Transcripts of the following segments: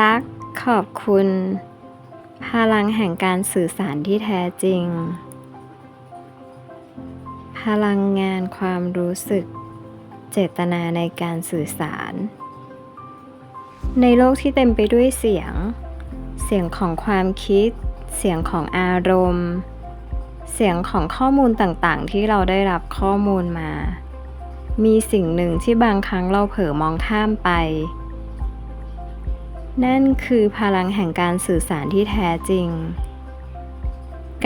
รักขอบคุณ พลังแห่งการสื่อสารที่แท้จริง พลังงานความรู้สึก เจตนาในการสื่อสาร ในโลกที่เต็มไปด้วยเสียง เสียงของความคิด เสียงของอารมณ์ เสียงของข้อมูลต่างๆ ที่เราได้รับข้อมูลมา มีสิ่งหนึ่งที่บางครั้งเราเผลอมองข้ามไป นั่นคือพลังแห่งการสื่อสารที่แท้จริง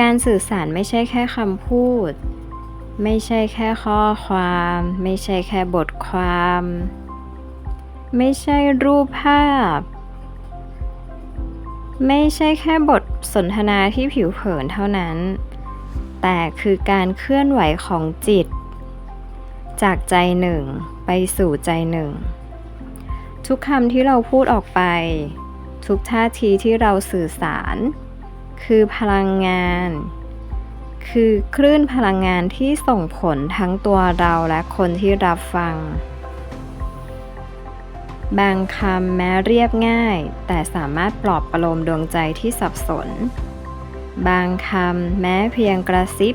การสื่อสารไม่ใช่แค่คำพูด ไม่ใช่แค่ข้อความ ไม่ใช่แค่บทความ ไม่ใช่รูปภาพ ไม่ใช่แค่บทสนทนาที่ผิวเผินเท่านั้น แต่คือการเคลื่อนไหวของจิต จากใจหนึ่งไปสู่ใจหนึ่ง ทุกคำที่เราพูดออกไป ทุกท่าทีที่เราสื่อสาร คือพลังงาน คือคลื่นพลังงานที่ส่งผลทั้งตัวเราและคนที่รับฟัง บางคำแม้เรียบง่าย แต่สามารถปลอบประโลมดวงใจที่สับสน บางคำแม้เพียงกระซิบ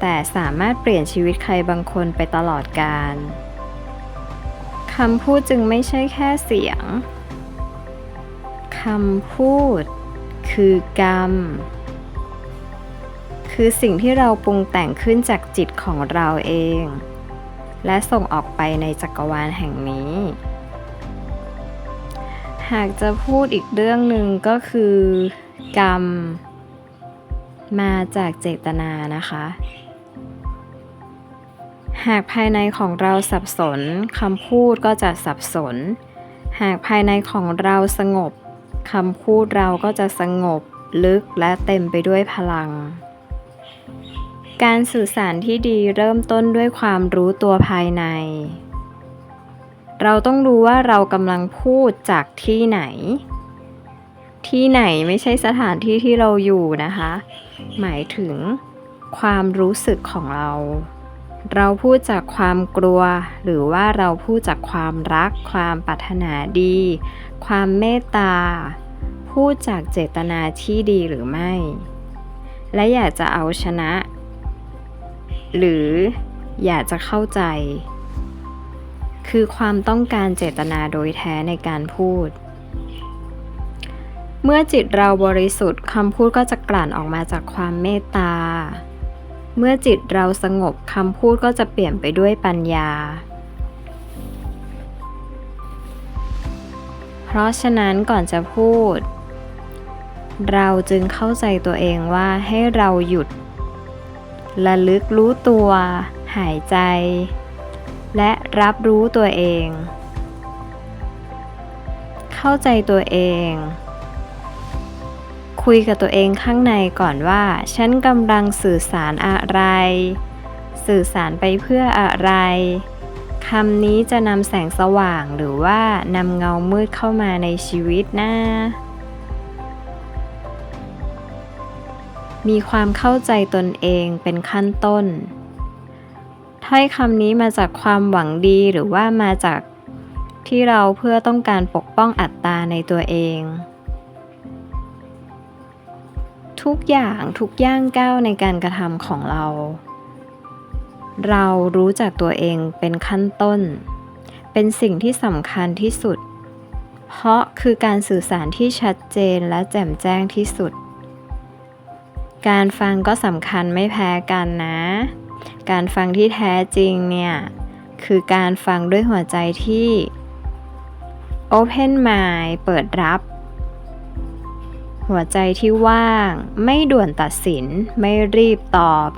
แต่สามารถเปลี่ยนชีวิตใครบางคนไปตลอดกาลำพูดจึงไม่ใช่แค่เสียง คำพูด คือกรรม คือสิ่งที่เราปรุงแต่งขึ้นจากจิตของเราเอง และส่งออกไปในจักรวาลแห่งนี้ หากจะพูดอีกเรื่องหนึ่งก็คือ กรรม มาจากเจตนานะคะ หากภายในของเราสับสนคำพูดก็จะสับสน หากภายในของเราสงบคำพูดเราก็จะสงบลึกและเต็มไปด้วยพลัง การสื่อสารที่ดีเริ่มต้นด้วยความรู้ตัวภายใน เราต้องรู้ว่าเรากำลังพูดจากที่ไหน ที่ไหนไม่ใช่สถานที่ที่เราอยู่นะคะ หมายถึงความรู้สึกของเรา เราพูดจากความกลัว หรือว่าเราพูดจากความรัก ความปรารถนาดี ความเมตตา พูดจากเจตนาที่ดีหรือไม่ และอยากจะเอาชนะ หรืออยากจะเข้าใจ คือความต้องการเจตนาโดยแท้ในการพูด เมื่อจิตเราบริสุทธิ์คำพูดก็จะกลั่นออกมาจากความเมตตา เมื่อจิตเราสงบคำพูดก็จะเปลี่ยนไปด้วยปัญญา เพราะฉะนั้นก่อนจะพูด เราจึงเข้าใจตัวเองว่าให้เราหยุดระลึกรู้ตัว หายใจ และรับรู้ตัวเอง เข้าใจตัวเอง คุยกับตัวเองข้างในก่อนว่า ฉันกำลังสื่อสารอะไร สื่อสารไปเพื่ออะไรคำนี้จะนำแสงสว่างหรือว่านำเงามืดเข้ามาในชีวิตนะ มีความเข้าใจตนเองเป็นขั้นต้น ถ้อยคำนี้มาจากความหวังดีหรือว่ามาจากที่เราเพื่อต้องการปกป้องอัตตาในตัวเอง ทุกอย่างทุกย่างก้าวในการกระทำของเรา เรารู้จักตัวเองเป็นขั้นต้น เป็นสิ่งที่สำคัญที่สุด เพราะคือการสื่อสารที่ชัดเจนและแจ่มแจ้งที่สุด การฟังก็สำคัญไม่แพ้กันนะ การฟังที่แท้จริงเนี่ยคือการฟังด้วยหัวใจที่ Open Mind เปิดรับ หัวใจที่ว่าง ไม่ด่วนตัดสิน ไม่รีบตอบ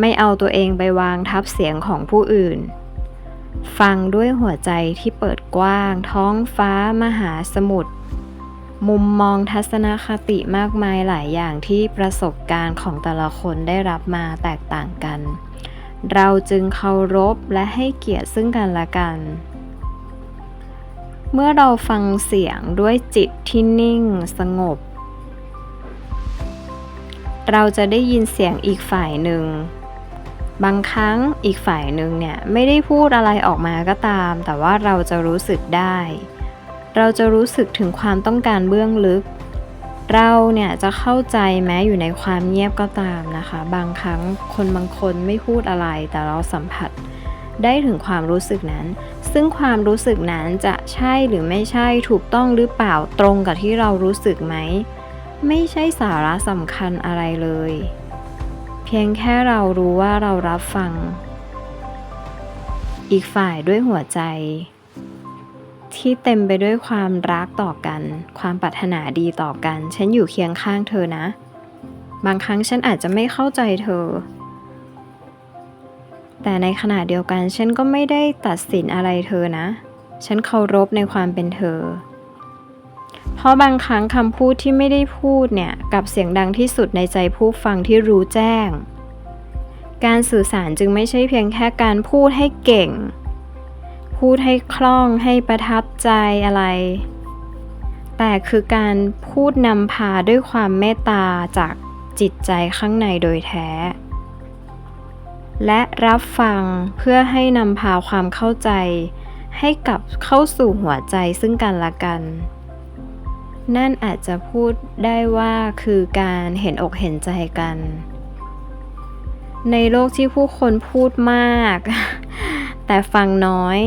ไม่เอาตัวเองไปวางทับเสียงของผู้อื่น ฟังด้วยหัวใจที่เปิดกว้าง ท้องฟ้ามหาสมุทรมุมมองทัศนคติมากมายหลายอย่างที่ประสบการณ์ของแต่ละคนได้รับมาแตกต่างกัน เราจึงเคารพและให้เกียรติซึ่งกันและกัน เมื่อเราฟังเสียงด้วยจิตที่นิ่งสงบ เราจะได้ยินเสียงอีกฝ่ายหนึ่ง บางครั้งอีกฝ่ายหนึ่งเนี่ยไม่ได้พูดอะไรออกมาก็ตาม แต่ว่าเราจะรู้สึกได้ เราจะรู้สึกถึงความต้องการเบื้องลึก เราเนี่ยจะเข้าใจแม้อยู่ในความเงียบก็ตามนะคะ บางครั้งคนบางคนไม่พูดอะไรแต่เราสัมผัสได้ถึงความรู้สึกนั้น ซึ่งความรู้สึกนั้นจะใช่หรือไม่ใช่ถูกต้องหรือเปล่าตรงกับที่เรารู้สึกไหม ไม่ใช่สาระสำคัญอะไรเลย เพียงแค่เรารู้ว่าเรารับฟัง อีกฝ่ายด้วยหัวใจ ที่เต็มไปด้วยความรักต่อกัน ความปรารถนาดีต่อกัน ฉันอยู่เคียงข้างเธอนะ บางครั้งฉันอาจจะไม่เข้าใจเธอ แต่ในขณะเดียวกันฉันก็ไม่ได้ตัดสินอะไรเธอนะ ฉันเคารพในความเป็นเธอ เพราะบางครั้งคำพูดที่ไม่ได้พูดเนี่ยกับเสียงดังที่สุดในใจผู้ฟังที่รู้แจ้ง การสื่อสารจึงไม่ใช่เพียงแค่การพูดให้เก่ง พูดให้คล่องให้ประทับใจอะไร แต่คือการพูดนำพาด้วยความเมตตาจากจิตใจข้างในโดยแท้ และรับฟังเพื่อให้นำพาความเข้าใจ ให้กลับเข้าสู่หัวใจซึ่งกันและกัน นั่นอาจจะพูดได้ว่าคือการเห็นอกเห็นใจกัน ในโลกที่ผู้คนพูดมาก แต่ฟังน้อย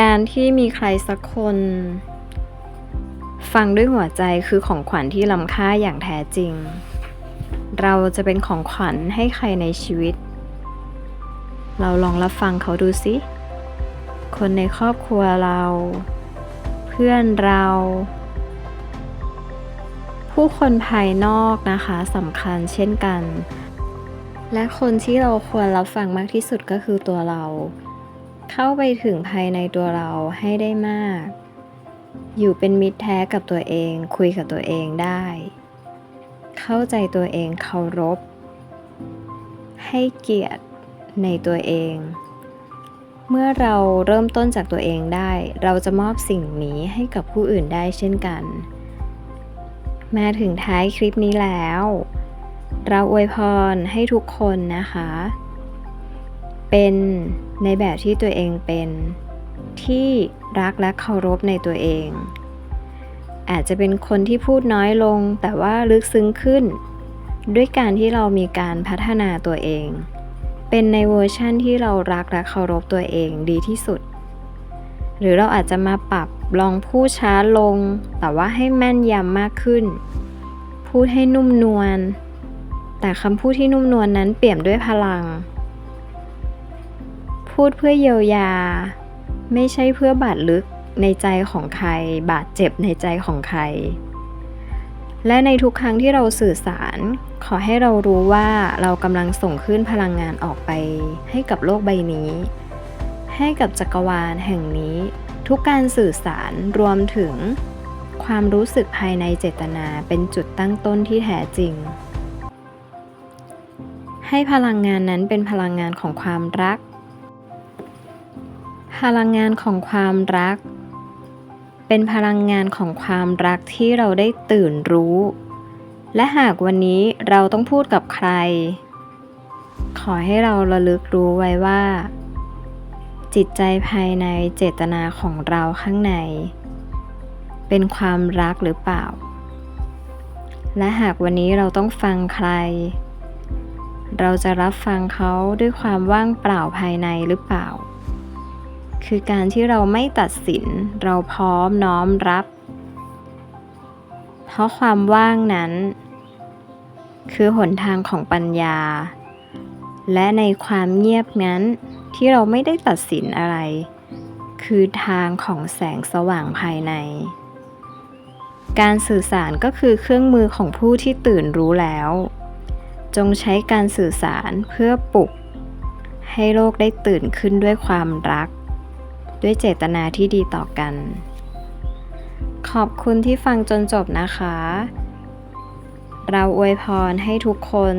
การที่มีใครสักคน ฟังด้วยหัวใจคือของขวัญที่ล้ำค่าอย่างแท้จริง เราจะเป็นของขวัญให้ใครในชีวิต เราลองรับฟังเขาดูสิคนในครอบครัวเรา พื่อนเรา ผู้คนภายนอกนะคะสำคัญเช่นกัน และคนที่เราควรรับฟังมากที่สุดก็คือตัวเรา เข้าไปถึงภายในตัวเราให้ได้มาก อยู่เป็นมิตรแท้กับตัวเอง คุยกับตัวเองได้ เข้าใจตัวเองเคารพ ให้เกียรติในตัวเอง เมื่อเราเริ่มต้นจากตัวเองได้ เราจะมอบสิ่งนี้ให้กับผู้อื่นได้เช่นกัน มาถึงท้ายคลิปนี้แล้ว เราอวยพรให้ทุกคนนะคะ เป็นในแบบที่ตัวเองเป็นที่รักและเคารพในตัวเอง อาจจะเป็นคนที่พูดน้อยลงแต่ว่าลึกซึ้งขึ้น ด้วยการที่เรามีการพัฒนาตัวเอง เป็นในเวอร์ชั่นที่เรารักและเคารพตัวเองดีที่สุด หรือเราอาจจะมาปรับลองพูดช้าลง แต่ว่าให้แม่นยำมากขึ้น พูดให้นุ่มนวล แต่คำพูดที่นุ่มนวลนนั้นเปี่ยมด้วยพลัง พูดเพื่อเยียวยา ไม่ใช่เพื่อบาดลึกในใจของใคร บาดเจ็บในใจของใคร และในทุกครั้งที่เราสื่อสาร ขอให้เรารู้ว่าเรากำลังส่งขึ้นพลังงานออกไป ให้กับโลกใบนี้ ให้กับจักรวาลแห่งนี้ ทุกการสื่อสารรวมถึง ความรู้สึกภายในเจตนาเป็นจุดตั้งต้นที่แท้จริง ให้พลังงานนั้นเป็นพลังงานของความรัก พลังงานของความรัก เป็นพลังงานของความรักที่เราได้ตื่นรู้ และหากวันนี้เราต้องพูดกับใคร ขอให้เราระลึกรู้ไว้ว่า จิตใจภายในเจตนาของเราข้างใน เป็นความรักหรือเปล่า และหากวันนี้เราต้องฟังใคร เราจะรับฟังเขาด้วยความว่างเปล่าภายในหรือเปล่า คือการที่เราไม่ตัดสิน เราพร้อมน้อมรับ เพราะความว่างนั้น คือหนทางของปัญญา และในความเงียบนั้นที่เราไม่ได้ตัดสินอะไร คือทางของแสงสว่างภายใน การสื่อสารก็คือเครื่องมือของผู้ที่ตื่นรู้แล้ว จงใช้การสื่อสารเพื่อปลุก ให้โลกได้ตื่นขึ้นด้วยความรัก ด้วยเจตนาที่ดีต่อกัน ขอบคุณที่ฟังจนจบนะคะ เราอวยพรให้ทุกคน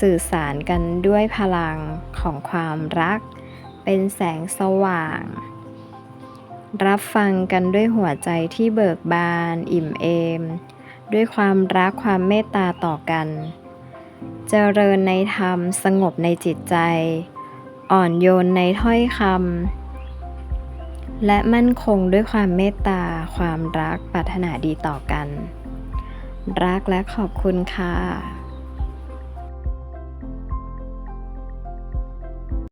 สื่อสารกันด้วยพลังของความรัก เป็นแสงสว่าง รับฟังกันด้วยหัวใจที่เบิกบาน อิ่มเอม ด้วยความรักความเมตตาต่อกัน เจริญในธรรมสงบในจิตใจ อ่อนโยนในถ้อยคำ และมั่นคงด้วยความเมตตา ความรักปรารถนาดีต่อกัน รักและขอบคุณค่ะ